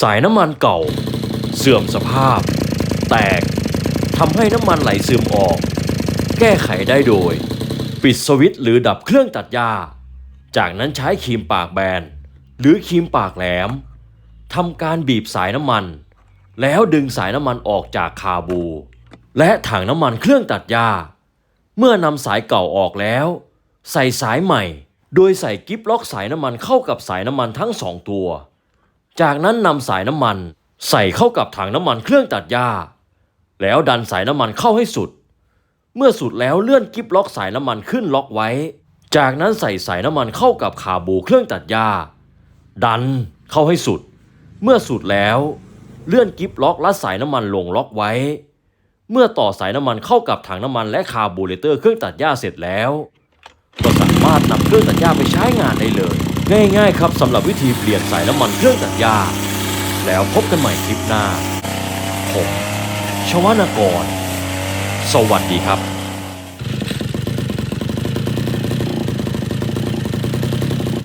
สายน้ำมันเก่า เสื่อมสภาพ แตกทำให้น้ำมันไหลซึมออก แก้ไขได้โดย ปิดสวิตช์หรือดับเครื่องตัดหญ้า จากนั้นใช้ครีมปากแบน หรือครีมปากแหลมทำการบีบสายน้ำมัน แล้วดึงสายน้ำมันออกจากคาบู และถังน้ำมันเครื่องตัดหญ้า เมื่อนำสายเก่าออกแล้ว ใส่สายใหม่ โดยใส่กิ๊บล็อกสายน้ำมันเข้ากับสายน้ำมันทั้งสองตัว จากนั้นนำสายน้ำมันใส่เข้ากับถังน้ำมันเครื่องตัดหญ้า แล้วดันสายน้ำมันเข้าให้สุด เมื่อสุดแล้วเลื่อนกิ๊บล็อกสายน้ำมันขึ้นล็อกไว้ จากนั้นใส่สายน้ำมันเข้ากับคาบูเครื่องตัดหญ้า ดันเข้าให้สุด เมื่อสุดแล้ว เลื่อนกิ๊บล็อกและสายน้ำมันลงล็อกไว้ เมื่อต่อสายน้ำมันเข้ากับถังน้ำมันและคาบูเรเตอร์เครื่องตัดหญ้าเสร็จแล้ว ก็สามารถนำเครื่องตัดหญ้าไปใช้งานได้เลย ง่ายๆครับสำหรับวิธีเปลี่ยนสายน้ำมันเครื่องตัดหญ้า แล้วพบกันใหม่คลิปหน้า ผมชวนากร สวัสดีครับ